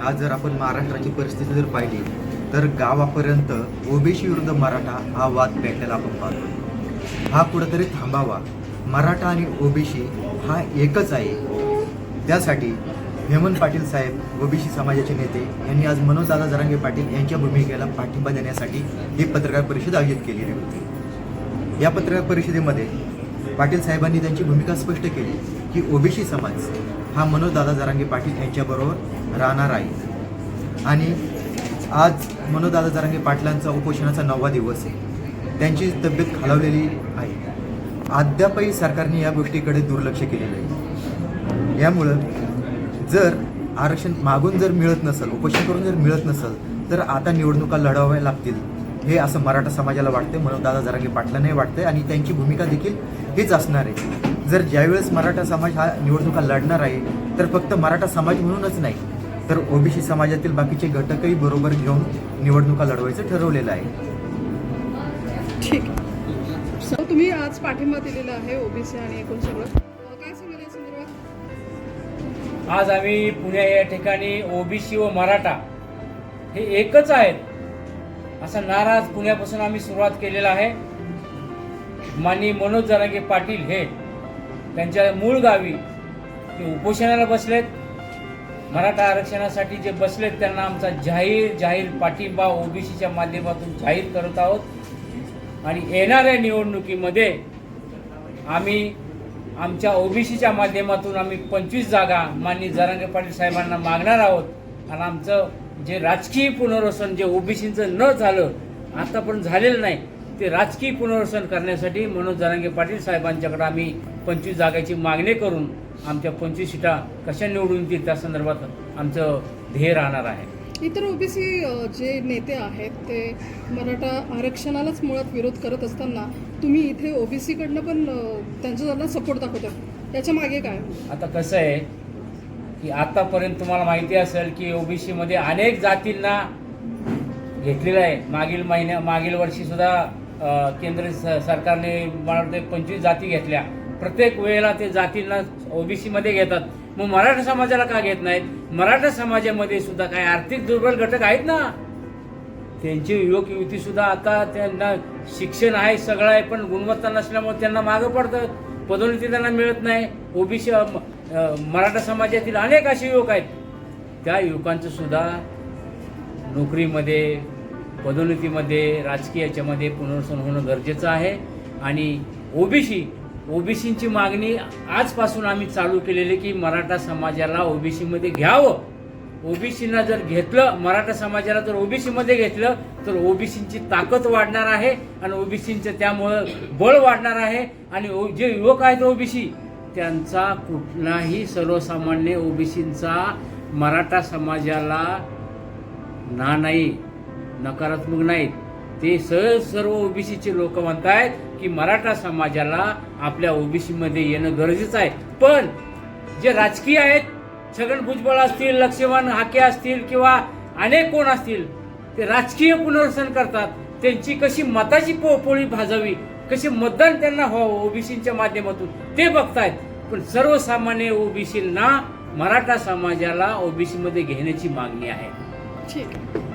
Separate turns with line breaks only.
आज जर आपण महाराष्ट्राची परिस्थिती जर पाहिली तर गावापर्यंत ओबीसी विरुद्ध मराठा हा वाद पेटलेला आपण पाहतो. हा कुठंतरी थांबावा. मराठा आणि ओबीसी हा एकच आहे. त्यासाठी हेमंत पाटील साहेब ओबीसी समाजाचे नेते यांनी आज मनोजदादा जरांगे पाटील यांच्या भूमिकेला पाठिंबा देण्यासाठी ही पत्रकार परिषद आयोजित केलेली होती. या पत्रकार परिषदेमध्ये पाटील साहेबांनी त्यांची भूमिका स्पष्ट केली की ओबीसी समाज हा मनोजदादा जरांगे पाटील यांच्याबरोबर राहणार आहे आणि आज मनोदादा जरांगे पाटलांचा उपोषणाचा नववा दिवस आहे. त्यांची तब्येत खालावलेली आहे. अद्यापही सरकारने या गोष्टीकडे दुर्लक्ष केलेलं आहे. यामुळं जर आरक्षण मागून जर मिळत नसेल उपोषण करून जर मिळत नसेल तर आता निवडणुका लढवाव्या लागतील. हे असं मराठा समाजाला वाटते म्हणून दादा जरांगे पाटलांनाही वाटते आणि त्यांची भूमिका देखील हीच असणार आहे. जर ज्यावेळेस मराठा समाज हा निवडणुका लढणार आहे तर फक्त मराठा समाज म्हणूनच नाही तर ओबीसी समाजातील बाकीचे घटकही बरोबर घेऊन निवडणुका लढवायचं ठरवलेलं आहे.
ठीक. सो तुम्ही आज पाठिंबा दिलेला आहे ओबीसी आणि एकूण सगळं.
आज आम्ही पुणे या ठिकाणी ओबीसी व मराठा हे एकच आहेत असा नाराज पुण्यापासून आम्ही सुरुवात केलेला आहे. माननीय मनोज जरांगे पाटील हे त्यांच्या मूळ गावी ते उपोषणाला बसलेत. मराठा आरक्षणासाठी जे बसलेत त्यांना आमचा जाहीर जाहीर पाठिंबा ओबीसीच्या माध्यमातून जाहीर करत आहोत. आणि येणाऱ्या निवडणुकीमध्ये आम्ही आमच्या ओबीसीच्या माध्यमातून आम्ही पंचवीस जागा माननीय जरांगे पाटील साहेबांना मागणार आहोत. आणि आमचं जे राजकीय पुनर्वसन जे ओबीसीचं न झालं आता पण झालेलं नाही. ते राजकीय पुनर्वसन करण्यासाठी मनोज जरांगे पाटील साहेबांच्याकडे आम्ही पंचवीस जागाची मागणी करून आमच्या पंचवीस सीटा कशा निवडून येतील त्या संदर्भात आमचं ध्येय राहणार आहे.
इतर ओबीसी जे नेते आहेत ते मराठा आरक्षणालाच मुळात विरोध करत असताना तुम्ही इथे ओबीसीकडनं पण अं, त्यांचा त्यांना सपोर्ट दाखवतात. याच्या मागे काय?
आता कसं आहे की आतापर्यंत तुम्हाला माहिती असेल की ओबीसी मध्ये अनेक जातींना घेतलेलं आहे. मागील महिन्या मागील वर्षी सुद्धा अ, केंद्र स- सरकारने मला वाटतं पंचवीस जाती घेतल्या. प्रत्येक वेळेला ते जातींना ओबीसीमध्ये घेतात. मग मराठा समाजाला का घेत नाहीत? मराठा समाजामध्ये सुद्धा काही आर्थिक दुर्बल घटक आहेत ना? त्यांची युवक युवती सुद्धा आता त्यांना शिक्षण आहे सगळं आहे पण गुणवत्ता नसल्यामुळे त्यांना मागं पडतात पदोन्नती त्यांना मिळत नाही. ओबीसी मराठा समाजातील अनेक असे युवक आहेत. त्या युवकांचं सुद्धा नोकरीमध्ये पदोन्नतीमध्ये राजकीय याच्यामध्ये पुनर्वसन होणं गरजेचं आहे. आणि ओबीसी ओबीसींची मागणी आजपासून आम्ही चालू केलेली की मराठा समाजाला ओबीसीमध्ये घ्यावं. ओबीसीना जर घेतलं मराठा समाजाला जर ओबीसीमध्ये घेतलं तर ओबीसींची ताकद वाढणार आहे आणि ओबीसींचं त्यामुळं बळ वाढणार आहे. आणि ओ- जे युवक आहेत ओबीसी त्यांचा कुठलाही सर्वसामान्य ओबीसींचा मराठा समाजाला ना नाही. नकारात्मक नाहीत. ते सहज सर्व ओबीसीचे लोक म्हणतायत की मराठा समाजाला आपल्या ओबीसीमध्ये येणं गरजेचं आहे. पण जे राजकीय आहेत छगन भुजबळ असतील लक्ष्मण हाके असतील किंवा अनेक कोण असतील ते राजकीय पुनर्वसन करतात. त्यांची कशी मताची पो पोळी भाजावी कशी मतदान त्यांना व्हावं ओबीसीच्या माध्यमातून ते बघतायत. पण सर्वसामान्य ओबीसींना मराठा समाजाला ओबीसीमध्ये घेण्याची मागणी आहे.
ठीक आहे.